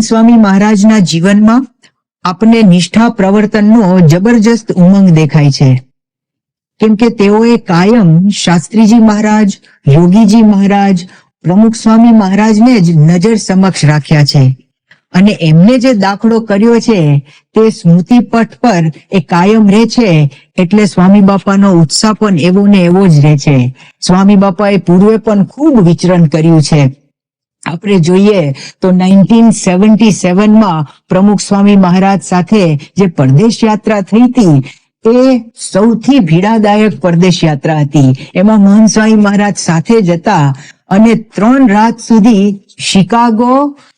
સ્વામી મહારાજના જીવનમાં આપને નિષ્ઠા પ્રવર્તનનો જબરજસ્ત ઉમંગ દેખાય છે. કેમ કે તેઓએ કાયમ શાસ્ત્રીજી મહારાજ, યોગીજી મહારાજ, પ્રમુખ સ્વામી મહારાજને જ નજર સમક્ષ રાખ્યા છે. અને એમને જે દાખલો કર્યો છે, તે સ્મૃતિ પટ પર એ કાયમ રહે છે, એટલે સ્વામી બાપાનો ઉત્સાહ પણ એવો ને એવો જ રહે છે. સ્વામી બાપાએ પૂર્વે પણ ખૂબ વિચરણ કર્યું છે. આપણે જોઈએ તો નાઇન્ટીન સેવન્ટી સેવનમાં પ્રમુખ સ્વામી મહારાજ સાથે જે પરદેશ યાત્રા થઈ હતી, એ સૌથી ભીડાદાયક પરદેશ યાત્રા હતી. એમાં મહંત સ્વામી મહારાજ સાથે જતા અને ત્રણ રાત સુધી શિકાગો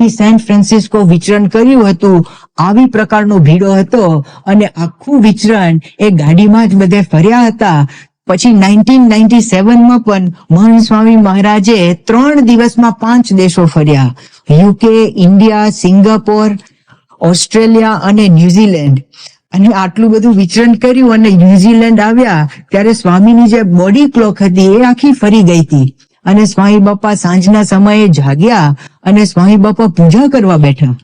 થી સેન ફ્રાન્સિસ્કો વિચરણ કર્યું હતું. આવી પ્રકારનો ભીડો હતો અને આખું વિચરણ એ ગાડીમાં જ બધે ફર્યા હતા. પછી નાઇન્ટીન નાઇન્ટી સેવનમાં પણ મહન સ્વામી મહારાજે ત્રણ દિવસમાં પાંચ દેશો ફર્યા. યુકે, ઇન્ડિયા, સિંગાપોર, ઓસ્ટ્રેલિયા અને ન્યુઝીલેન્ડ. અને આટલું બધું વિચરણ કર્યું અને ન્યુઝીલેન્ડ આવ્યા, ત્યારે સ્વામીની જે બોડી ક્લોક હતી એ આખી ફરી ગઈ હતી. અને સ્વામી બાપા સાંજના સમયે જાગ્યા અને સ્વામી બાપા પૂજા કરવા બેઠા.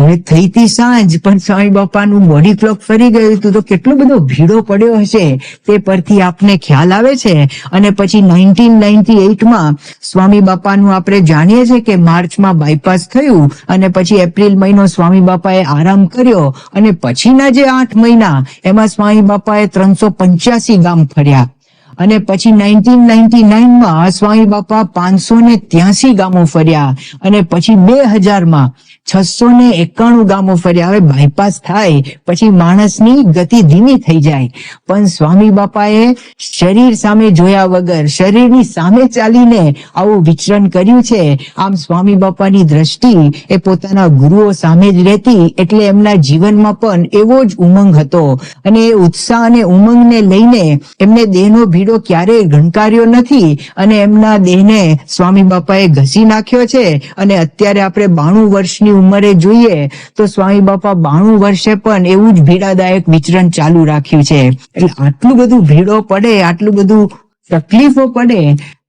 હવે થઈ હતી સાંજ, પણ સ્વામી બાપાનું બોડી ક્લોક ફરી ગયું હતું. તો કેટલો બધો ભીડો પડ્યો હશે તે પરથી આપને ખ્યાલ આવે છે. અને પછી નાઇન્ટીન નાઇન્ટી એઇટમાં સ્વામી બાપાનું આપણે જાણીએ છીએ કે માર્ચમાં બાયપાસ થયું અને પછી એપ્રિલ મહિનો સ્વામી બાપાએ આરામ કર્યો અને પછીના જે આઠ મહિના એમાં સ્વામી બાપાએ ત્રણસો પંચ્યાસી ગામ ફર્યા. અને પછી નાઇન્ટીન નાઇન્ટી નાઇનમાં સ્વામી બાપા પાંચસો ને ત્યાસી ગામો ફર્યા. અને પછી બે હજારમાં છસો ને એકાણું ગામો ફર્યા હવે બાયપાસ થાય, પછી માણસની ગતિ ધીમી થઈ જાય. પણ સ્વામી બાપાએ શરીર સામે જોયા વગર, શરીરની સામે ચાલીને આવું વિચરણ કર્યું છે. આમ સ્વામી બાપાની દ્રષ્ટિ એ પોતાના ગુરુઓ સામે જ રહેતી, એટલે એમના જીવનમાં પણ એવો જ ઉમંગ હતો. અને એ ઉત્સાહ અને ઉમંગને લઈને એમને દેહનો ભીડો ક્યારેય ગણકાર્યો નથી અને એમના દેહને સ્વામી બાપાએ ઘસી નાખ્યો છે. અને અત્યારે આપણે બાણું વર્ષની ઉંમરે જોઈએ તો સ્વામી બાપા બાણું વર્ષે પણ એવું જ ભીડાદાયક વિચરણ ચાલુ રાખ્યું છે. એટલે આટલું બધું ભીડો પડે, આટલું બધું તકલીફો પડે,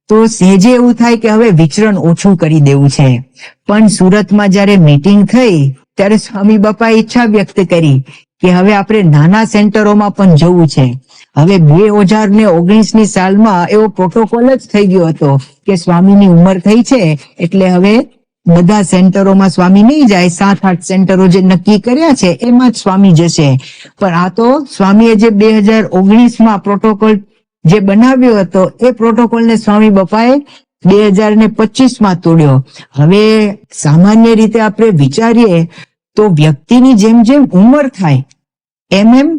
તો સહેજે એવું થાય કે હવે વિચરણ ઓછું કરી દેવું છે. પણ સુરતમાં જ્યારે મીટિંગ થઈ, ત્યારે સ્વામી બાપાએ ઈચ્છા વ્યક્ત કરી કે હવે આપણે નાના સેન્ટરોમાં પણ જવું છે. હવે બે હજાર ને ઓગણીસની સાલમાં એવો પ્રોટોકોલ જ થઈ ગયો હતો કે સ્વામીની ઉંમર થઈ છે, એટલે હવે બધા સેન્ટરોમાં સ્વામી નહીં જાય સાત આઠ સેન્ટરો જે નક્કી કર્યા છે, એમાં જ સ્વામી જશે. પણ આ તો સ્વામીએ જે બે હજાર ઓગણીસમાં પ્રોટોકોલ જે બનાવ્યો હતો, એ પ્રોટોકોલને સ્વામી બાપાએ બે હજાર ને પચીસમાં તોડ્યો. હવે સામાન્ય રીતે આપણે વિચારીએ તો વ્યક્તિની જેમ જેમ ઉંમર થાય, એમ એમ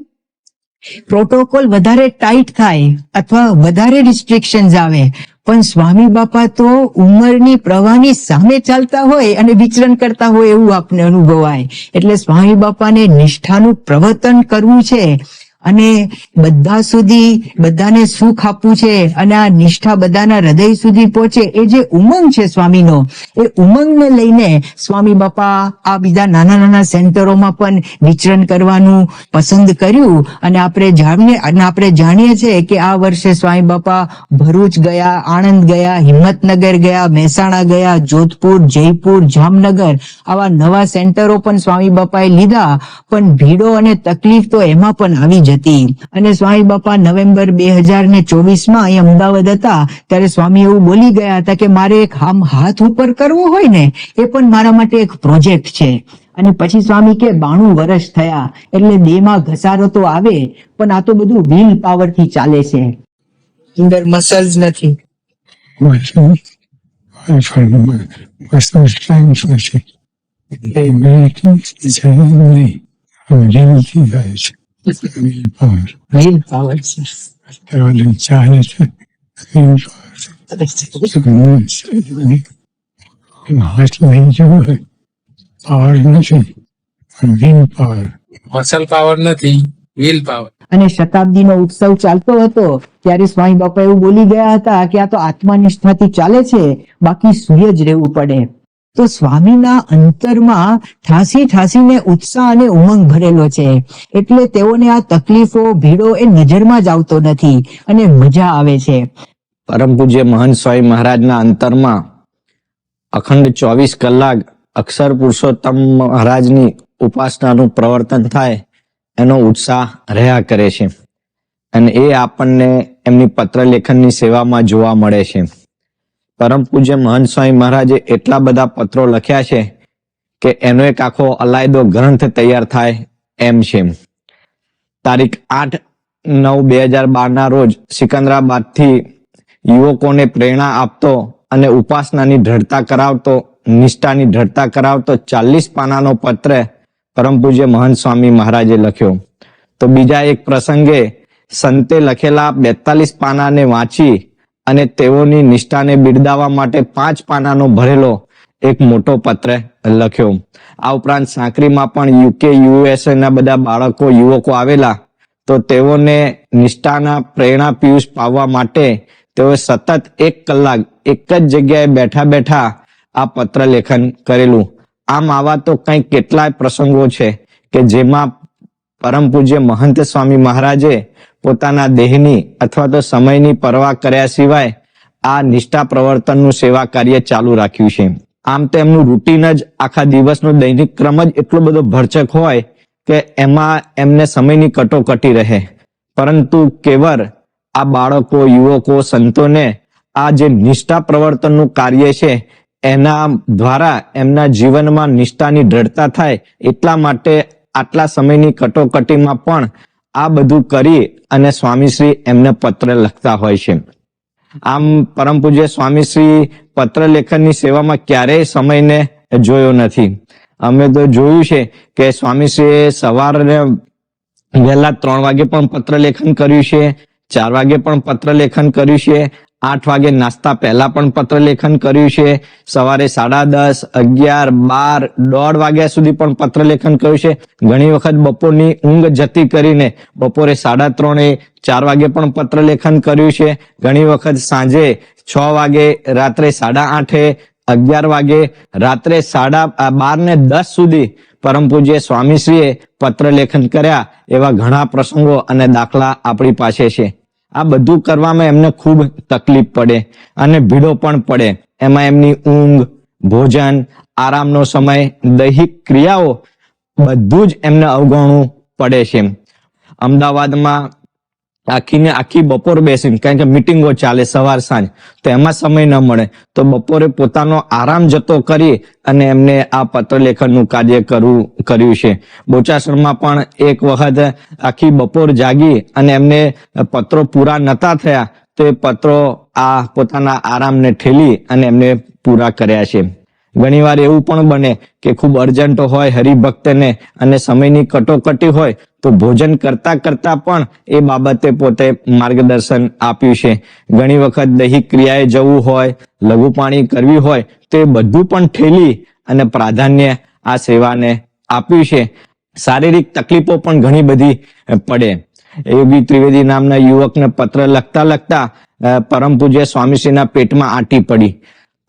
પ્રોટોકોલ વધારે ટાઈટ થાય અથવા વધારે રિસ્ટ્રિક્શન્સ આવે. પણ સ્વામી બાપા તો ઉંમરની પ્રવાહની સામે ચાલતા હોય અને વિચરણ કરતા હોય એવું આપને અનુભવાય. એટલે સ્વામી બાપાને નિષ્ઠાનું પ્રવર્તન કરવું છે. અને બધા સુધી બધાને સુખ આપવું છે અને આ નિષ્ઠા બધાના હૃદય સુધી પહોંચે, એ જે ઉમંગ છે સ્વામીનો, એ ઉમંગને લઈને સ્વામી બાપા આ બીજા નાના નાના સેન્ટરોમાં પણ વિચરણ કરવાનું પસંદ કર્યું. અને આપણે જાણીએ, અને આપણે જાણીએ છીએ કે આ વર્ષે સ્વામી બાપા ભરૂચ ગયા, આણંદ ગયા, હિંમતનગર ગયા, મહેસાણા ગયા, જોધપુર, જયપુર, જામનગર, આવા નવા સેન્ટરો પણ સ્વામી બાપાએ લીધા. પણ ભીડો અને તકલીફ તો એમાં પણ આવી જતી અને સ્વામી બાપા નવેમ્બર બે હજાર ને ચોવીસમાં અહીં અમદાવાદ હતા ત્યારે સ્વામી એવું બોલી ગયા હતા કે મારે એક આમ હાથ ઉપર કરવો હોય ને એ પણ મારા માટે એક પ્રોજેક્ટ છે. અને પછી સ્વામી કે બાણું વર્ષ થયા એટલે દેહમાં ઘસારો તો આવે પણ આ તો બધું વિલ પાવરથી ચાલે છે. અંદર મસલ્સ નથી. વિલ પાવર ચાલે છે હાથ લઈ જવું પાવર નથી વિલ પાવર મસલ પાવર નથી વિલ પાવર અને શતાબ્દીનો ઉત્સવ ચાલતો હતો ત્યારે સ્વામી બાપા એવું બોલી ગયા હતા કે આ તો આત્મનિષ્ઠાથી ચાલે છે બાકી સૂર્ય જ રહેવું પડે. તો સ્વામીના અંતરમાં ઠાસી ઠાસીને ઉત્સાહ અને ઉમંગ ભરેલો છે. એટલે તેઓને આ તકલીફો, ભીડો એ નજરમાં જ આવતો નથી અને મજા આવે છે. પરમ પૂજ્ય મહંત સ્વામી મહારાજના અંતરમાં અખંડ ચોવીસ કલાક અક્ષર પુરુષોત્તમ મહારાજની ઉપાસનાનું પ્રવર્તન થાય, એનો ઉત્સાહ રહ્યા કરે છે. અને એ આપણને એમની પત્ર લેખનની સેવામાં જોવા મળે છે. પરમ પૂજ્ય મહંત સ્વામી મહારાજે એટલા બધા પત્રો લખ્યા છે કે એનો એક આખો અલાયદો ગ્રંથ તૈયાર થાય એમ છે. તારીખ આઠ નવ બે હજાર બાર ના રોજ સિકંદરાબાદથી યુવકોને પ્રેરણા આપતો અને ઉપાસનાની દ્રઢતા કરાવતો, નિષ્ઠાની દ્રઢતા કરાવતો ચાલીસ પાનાનો પત્ર પરમ પૂજ્ય મહંત સ્વામી મહારાજે લખ્યો. તો બીજા એક પ્રસંગે સંતે લખેલા બેતાલીસ પાનાને વાંચી અને તેઓની નિષ્ઠાને બિરદાવવા માટે પાંચ પાનાનો ભરેલો એક મોટો પત્ર લખ્યો. આ ઉપરાંત સાંકરીમાં પણ યુકે, યુએસએ બધા બાળકો, યુવકો આવેલા. તો તેઓને નિષ્ઠાના પ્રેરણા પિયુષ પાવવા માટે તેઓએ સતત એક કલાક એક જ જગ્યાએ બેઠા બેઠા આ પત્ર લેખન કરેલું. આમ આવા તો કઈ કેટલાય પ્રસંગો છે કે જેમાં પરમ પૂજ્ય મહંત સ્વામી મહારાજે પોતાના દેહની અથવા તો સમયની પરવા કર્યા સિવાય આ નિષ્ઠા પ્રવર્તનનું સેવા કાર્ય ચાલુ રાખ્યું છે. આમ તો એમનું રૂટીન જ આખા દિવસનો દૈનિક ક્રમ જ એટલો બધો ભરચક હોય કે એમાં એમને સમયની કટોકટી રહે. પરંતુ કેવર આ બાળકો, યુવકો, સંતોને આ જે નિષ્ઠા પ્રવર્તનનું કાર્ય છે, એના દ્વારા એમના જીવનમાં નિષ્ઠાની દ્રઢતા થાય એટલા માટે આટલા સમયની કટોકટીમાં પણ આ બધું કરી અને સ્વામીશ્રી એમને પત્ર લખતા હોય છે. આમ પરમ પૂજ્ય સ્વામીશ્રી પત્ર લેખનની સેવામાં ક્યારેય સમયને જોયો નથી. અમે તો જોયું છે કે સ્વામીશ્રીએ સવારે વહેલા ત્રણ વાગે પણ પત્ર લેખન કર્યું છે, ચાર વાગે પણ પત્ર લેખન કર્યું છે આઠ વાગે નાસ્તા પહેલા પણ પત્ર લેખન કર્યું છે. સવારે સાડા દસ, અગિયાર, બાર, દોઢ વાગ્યા સુધી પણ પત્ર લેખન કર્યું છે. ઘણી વખત બપોરની ઊંઘ જતી કરીને બપોરે સાડા ત્રણે, ચાર વાગે પણ પત્ર લેખન કર્યું છે. ઘણી વખત સાંજે છ વાગે, રાત્રે સાડા આઠે, અગિયાર વાગે, રાત્રે સાડા બાર ને દસ સુધી પરમ પૂજ્ય સ્વામીશ્રીએ પત્ર લેખન કર્યા એવા ઘણા પ્રસંગો અને દાખલા આપણી પાસે છે. આ બધું કરવામાં એમને ખૂબ તકલીફ પડે અને ભીડો પણ પડે. એમાં એમની ઊંઘ, ભોજન, આરામનો સમય, દૈહિક ક્રિયાઓ બધું જ એમને અવગણવું પડે છે. અમદાવાદમાં આખી ને આખી બપોર બેસીને, કારણ કે મિટિંગો ચાલે સવાર સાંજ, તો એમાં સમય ન મળે. તો બપોરે પોતાનો આરામ જતો કરી અને એમને આ પત્ર લેખનનું કાર્ય કરવું કર્યું છે. બોચાસણમાં પણ એક વખત આખી બપોર જાગી અને એમને પત્રો પૂરા નતા થયા, તો એ પત્રો આ પોતાના આરામને ઠેલી અને એમને પૂરા કર્યા છે. ઘણીવાર એવું પણ બને કે ખૂબ અર્જન્ટ હોય હરિભક્તને અને સમયની કટોકટી હોય તો ભોજન કરતા કરતા પણ એ બાબતે પોતે માર્ગદર્શન આપ્યું છે. ઘણી વખત દૈહિક ક્રિયાએ જવું હોય, લઘુ પાણી કરવી હોય, તો બધું પણ ઠેલી અને પ્રાધાન્ય આ સેવાને આપ્યું છે. શારીરિક તકલીફો પણ ઘણી બધી પડે. યોગી ત્રિવેદી નામના યુવકને પત્ર લખતા લખતા પરમ પૂજ્ય સ્વામીશ્રીના પેટમાં આંટી પડી.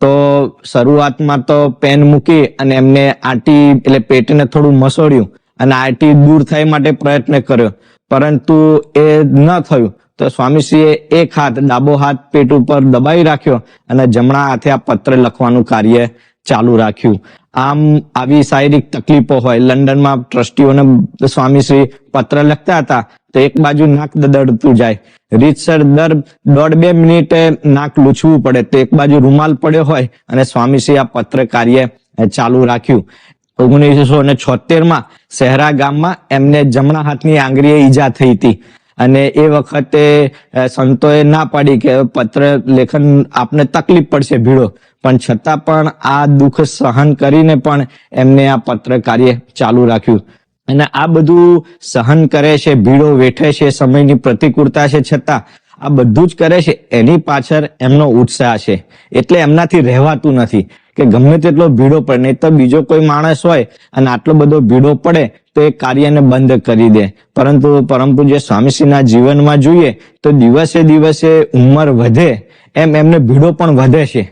તો શરૂઆતમાં તો પેન મૂકી અને એમને આંટી એટલે પેટને થોડું મસોડ્યું. અને આંટી દૂર થાય માટે પ્રયત્ન કર્યો. પરંતુ એ ન થયું. તો સ્વામીશ્રીએ એક હાથ, ડાબો હાથ પેટ ઉપર દબાઈ રાખ્યો અને જમણા હાથે આ પત્ર લખવાનું કાર્ય ચાલુ રાખ્યું. આમ આવી શારીરિક તકલીફો હોય, લંડનમાં ટ્રસ્ટીઓને સ્વામીશ્રી પત્ર લખતા હતા, તો એક બાજુ નાક દડતું જાય. રીતસર દર દોઢ બે મિનિટે નાક લૂછવું પડે. તો એક બાજુ રૂમાલ પડ્યો હોય અને સ્વામીશ્રી આ પત્ર કાર્ય ચાલુ રાખ્યું. ઓગણીસો ને છોતેરમાં શહેરા ગામમાં એમને જમણા હાથની આંગળીએ ઈજા થઈ હતી. અને એ વખતે સંતોએ ના પાડી કે પત્ર લેખન આપને તકલીફ પડશે ભીડો. પણ છતાં પણ આ દુઃખ સહન કરીને પણ એમને આ પત્ર કાર્ય ચાલુ રાખ્યું. અને આ બધું સહન કરે છે, ભીડો વેઠે છે, સમયની પ્રતિકૂળતા છે, છતાં આ બધું જ કરે છે, એની પાછળ એમનો ઉત્સાહ છે. એટલે એમનાથી રહેવાતું નથી. કે ગમે તેટલો ભીડો પડે, નહીં તો બીજો કોઈ માણસ હોય અને આટલો બધો ભીડો પડે, તો એ કાર્યને બંધ કરી દે. પરંતુ પરમ પૂજ્ય સ્વામીશ્રીના જીવનમાં જોઈએ તો દિવસે દિવસે ઉંમર વધે, એમ એમને ભીડો પણ વધે છે.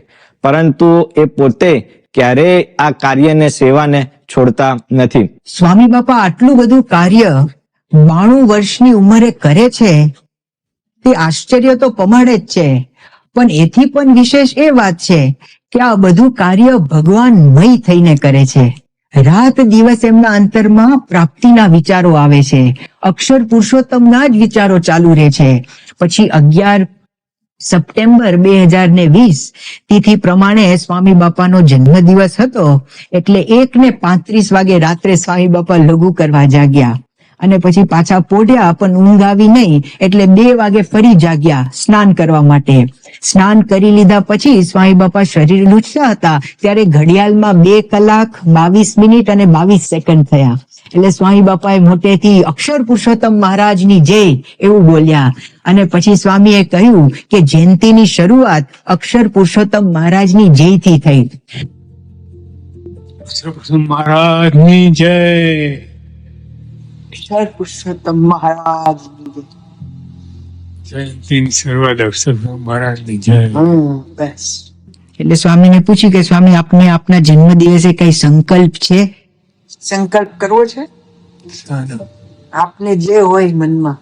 પરંતુ એ પોતે ક્યારેય આ કાર્યને, સેવાને છોડતા નથી. સ્વામી બાપા, આટલું બધું કાર્ય બાણું વર્ષની ઉંમરે કરે છે, તે આશ્ચર્ય તો પમાડે જ છે. પણ એથી પણ વિશેષ એ વાત છે કે આ બધું કાર્ય ભગવાનમય થઈને કરે છે. રાત દિવસ એમના અંતરમાં પ્રાપ્તિના વિચારો આવે છે. અક્ષર પુરુષોત્તમના જ વિચારો ચાલુ રહે છે. પછી અગિયાર સપ્ટેમ્બર બે હજાર ને વીસ તિથિ પ્રમાણે સ્વામી બાપાનો જન્મ દિવસ હતો. એટલે એક ને પાંત્રીસ વાગે રાત્રે સ્વામી બાપા લઘુ કરવા જાગ્યા. અને પછી પાછા પોઢ્યા પણ ઊંઘ આવી નહીં, એટલે બે વાગે ફરી જાગ્યા સ્નાન કરવા માટે. સ્નાન કરી લીધા પછી સ્વામી બાપા શરીર લૂછતા હતા. ત્યારે ઘડિયાળમાં બે કલાક બાવીસ મિનિટ અને બાવીસ સેકન્ડ થયા. એટલે સ્વામી બાપાએ મોટેથી અક્ષર પુરુષોત્તમ મહારાજની જય એવું બોલ્યા. અને પછી સ્વામીએ કહ્યું કે જયંતિની શરૂઆત અક્ષર પુરુષોત્તમ મહારાજની જયથી થઈ. સબસુ મહારાજની જય. અક્ષર પુરુષોત્તમ મહારાજ જયંતીની શરૂઆત અવસર મહારાજની જય. બસ. એટલે સ્વામીને પૂછ્યું કે સ્વામી આપને આપના જન્મ દિવસે કઈ સંકલ્પ છે? સંકલ્પ કરવો છે? આપને જે હોય મનમાં.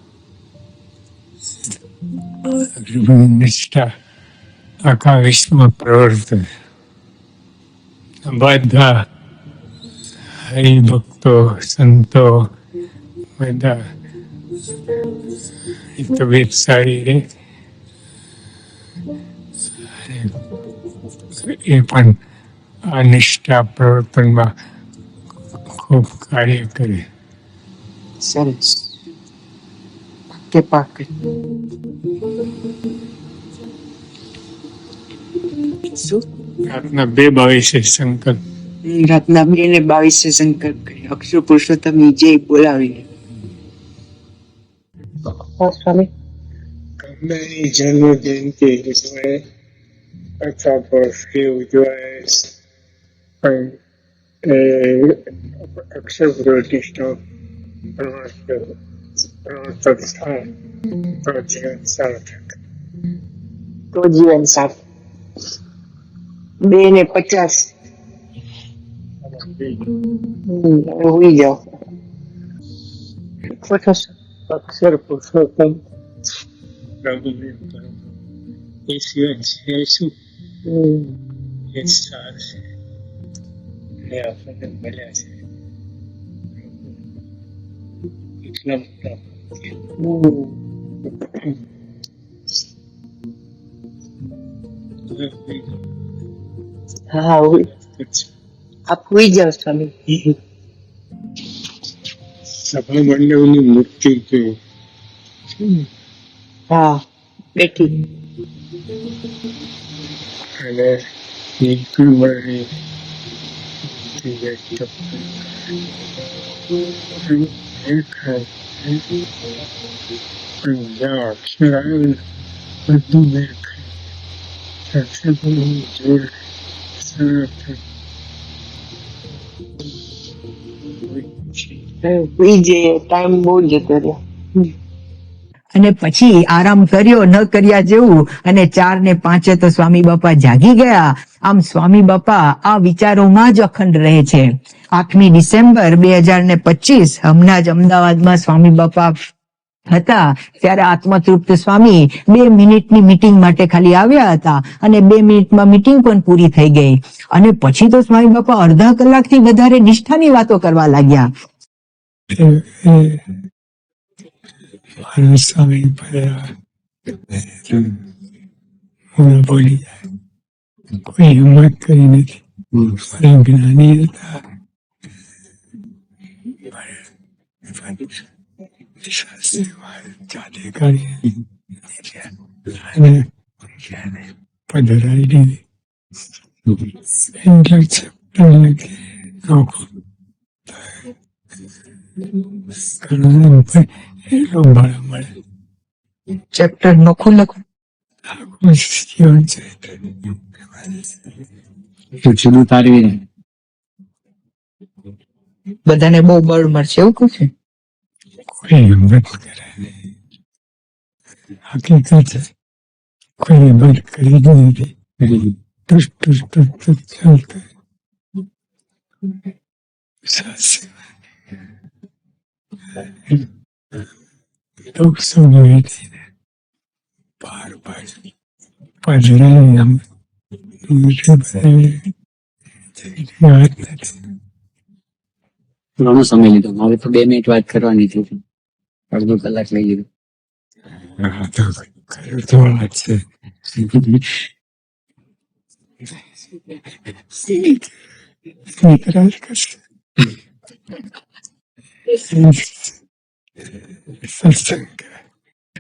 નિષ્ઠા આખા વિશ્વમાં પ્રવર્તે. બધા હરિભક્તો સંતો બધા તબિયત સારી રહે એ પણ આ નિષ્ઠા પ્રવર્તનમાં ખૂબ કાર્ય કરે. સરસ. કે પાકે રાતના બે બાવીસે સંકલ્પ. રાતના બે ને બાવીસે સંકલ્પ કરી અક્ષર પુરુષોત્તમની જય બોલાવીને સ્વામી કમલાની જન્મ જયંતિ ઉજવાય અથવા બર્થડે ઉજવાય પણ એ અક્ષર પ્રતિષ્ઠા પ્રવર્તક થાય તો જીવન સાર્થક તો જીવન સારું બે ને પચાસ હમ, હવે હુઈ જાઓ ખોટો છે. અક્ષર પુરુષોત્તમ પ્રભુદેવ પરમ એ સિવાય છે શું હમ, એ સાર છે એ આપણને મળ્યા છે એટલા મોટા હમ. હા હુઈ આપ હુઈ જાઓ સ્વામી સભા મંડળની મૂર્તિ છે હા બેઠી અને નીકળી મળે જ્યાં અક્ષર આવે બધું મેળ ખાય અક્ષર પણ જોડ સરળ જઈએ ટાઈમ બહુ જતો રહ્યો. અને પછી આરામ કર્યો, ન કર્યા જેવું, અને ચાર ને પાંચે તો સ્વામી બાપા જાગી ગયા. આમ સ્વામી બાપા આ વિચારોમાં જ અખંડ રહે છે. આઠમી ડિસેમ્બર બે હજાર ને પચીસ, હમણાં જ અમદાવાદમાં સ્વામી બાપા હતા, ત્યારે આત્મતૃપ્ત સ્વામી બે મિનિટની મિટિંગ માટે ખાલી આવ્યા હતા, અને બે મિનિટમાં મિટિંગ પણ પૂરી થઈ ગઈ. અને પછી તો સ્વામી બાપા અડધા કલાકથી વધારે નિષ્ઠાની વાતો કરવા લાગ્યા. સ્વામી બોલી જાય કોઈ હિંમત કરી નથી મારા જ્ઞાની હતા જાતે કરી અને પધરાઈ દીધી લખી નોખું ઘણું ચેપ્ટર નોખું લખું બધાને બહુ બળ મળશે એવું કહું છે. કોઈ હિંમત કરે હકીકત કોઈ હિંમત કરી. જ નથી લોક સમય પાર પાડી પધરાઈ આમ બીજું બધે વાત નથી ઘણો સમય લીધો. મારે તો બે મિનિટ વાત કરવાની હતી અડધો કલાક લઈ લીધો. હા તો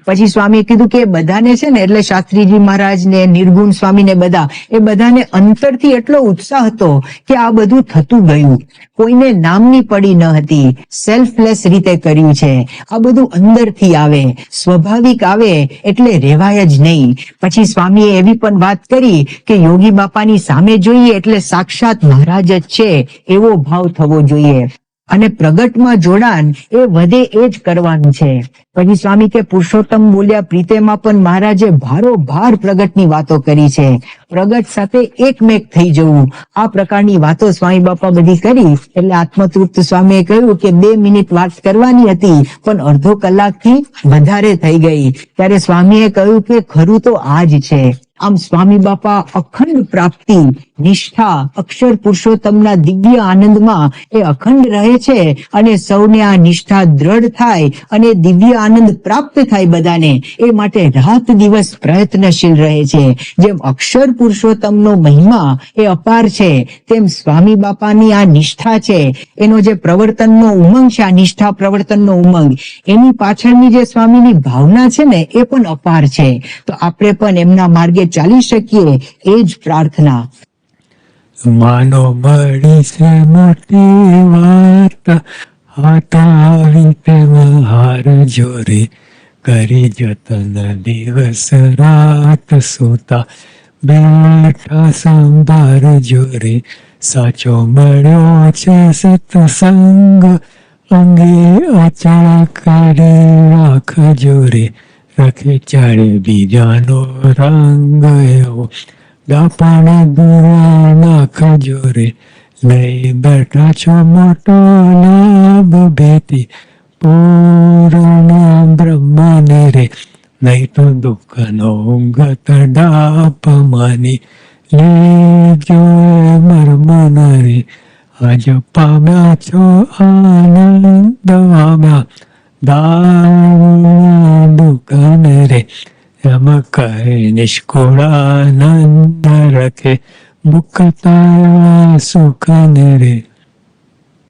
પછી સ્વામી કીધું કે બધાને છે ને, એટલે શાસ્ત્રીજી મહારાજ ને નિર્ગુણ સ્વામી ને બધા, એ બધાને અંતરથી એટલો ઉત્સાહ હતો કે આ બધું થતું ગયું. કોઈને નામની પડી ન હતી. સેલ્ફલેસ રીતે કર્યું છે. આ બધું અંદરથી આવે. સ્વાભાવિક આવે એટલે રેવાય જ નહીં. પછી સ્વામીએ એવી પણ વાત કરી કે યોગી બાપાની સામે જોઈએ એટલે સાક્ષાત મહારાજ જ છે. એવો ભાવ થવો જોઈએ. અને પ્રગટમાં જોડાણ એ વધે એ જ કરવાનું છે. પછી સ્વામી કે, પુરુષોત્તમ બોલ્યા, પ્રીતેમાં પણ મહારાજે ભારો ભાર પ્રગટની વાતો કરી છે. પ્રગટ સાથે એકમેક થઈ જવું. આ પ્રકારની વાતો સ્વામી બાપા બધી કરી, એટલે આત્મતૃપ્ત સ્વામીએ કહ્યું કે, બે મિનિટ વાત કરવાની હતી, પણ અડધો કલાકથી વધારે થઈ ગઈ. ત્યારે સ્વામીએ કહ્યું કે, ખરું તો આ જ છે. આમ સ્વામી બાપા અખંડ પ્રાપ્તિ, નિષ્ઠા, અક્ષર પુરુષોત્તમના દિવ્ય આનંદમાં એ અખંડ રહે છે અને સૌને આ નિષ્ઠા દ્રઢ થાય અને દિવ્ય આનંદ પ્રાપ્ત થાય બધાને, એ માટે રાત દિવસ પ્રયત્નશીલ રહે છે. જેમ અક્ષર પુરુષોત્તમનો મહિમા એ અપાર છે, તેમ સ્વામી બાપાની આ નિષ્ઠા છે. એનો જે પ્રવર્તનનો ઉમંગ છે, આ નિષ્ઠા પ્રવર્તનનો ઉમંગ, એની પાછળની જે સ્વામીની ભાવના છે ને, એ પણ અપાર છે. તો આપણે પણ એમના માર્ગે ચાલી શકીએ એ જ પ્રાર્થના. માનો મળી છે મોટી વાર્તા હટાવી તેમાં હાર જોરે. કરી જતન દિવસ રાત સુતા બેઠા સંભાર જોરે. સાચો મળ્યો છે સત્સંગ, અંગે અચળ કરી રાખ જોરે. રાખે બીજાનો રંગ એવો. દાપણ દુરા નાખ જોરે લઈ બેઠા છો મોટો લાભ ભેટી. પૂર્ણ બ્રહ્માને રે, નહીં તો દુઃખનો ગત ડાપ માની લેજો મર્મન રે. આજ પામ્યા છો આનંદ પામ્યા દાન દુકાન રે એમ કહે નિષ્કુળાનંદ રખે મુક્તા સુખન રે